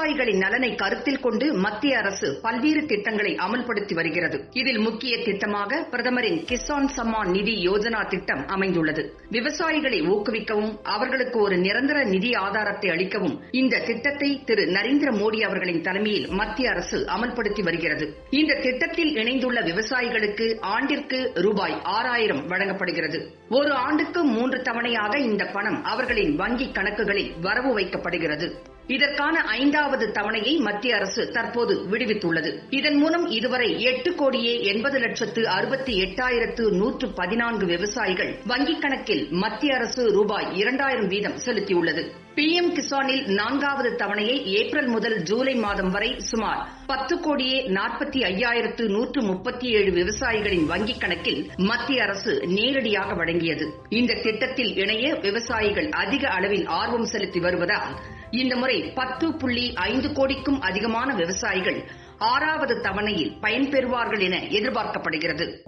விவசாயிகளின் நலனை கருத்தில் கொண்டு மத்திய அரசு பல்வேறு திட்டங்களை அமல்படுத்தி வருகிறது. இதில் முக்கிய திட்டமாக பிரதமரின் கிசான் சம்மான் நிதி யோஜனா திட்டம் அமைந்துள்ளது. விவசாயிகளை ஊக்குவிக்கவும் அவர்களுக்கு ஒரு நிரந்தர நிதி ஆதாரத்தை அளிக்கவும் இந்த திட்டத்தை திரு நரேந்திர மோடி அவர்களின் தலைமையில் மத்திய அரசு அமல்படுத்தி வருகிறது. இந்த திட்டத்தில் இணைந்துள்ள விவசாயிகளுக்கு ஆண்டிற்கு ரூபாய் ஆறாயிரம் வழங்கப்படுகிறது. ஒரு ஆண்டுக்கு மூன்று தவணையாக இந்த பணம் அவர்களின் வங்கிக் கணக்குகளில் வரவு வைக்கப்படுகிறது. இதற்கான ஐந்தாவது இரண்டாவது தவணையை மத்திய அரசு தற்போது விடுவித்துள்ளது. இதன் மூலம் இதுவரை எட்டு கோடியே எண்பது லட்சத்து அறுபத்தி எட்டாயிரத்து நூற்று பதினான்கு விவசாயிகள் வங்கிக் கணக்கில் மத்திய அரசு ரூபாய் இரண்டாயிரம் வீதம் செலுத்தியுள்ளது. பி எம் கிசானில் நான்காவது தவணையை ஏப்ரல் முதல் ஜூலை மாதம் வரை சுமார் பத்து கோடியே நாற்பத்தி ஐயாயிரத்து நூற்று முப்பத்தி ஏழு விவசாயிகளின் வங்கிக் கணக்கில் மத்திய அரசு நேரடியாக வழங்கியது. இந்த திட்டத்தில் இணைய விவசாயிகள் அதிக அளவில் ஆர்வம் செலுத்தி வருவதால் இந்த முறை பத்து புள்ளி ஐந்து கோடிக்கும் அதிகமான விவசாயிகள் ஆறாவது தவணையில் பயன்பெறுவார்கள் என எதிர்பார்க்கப்படுகிறது.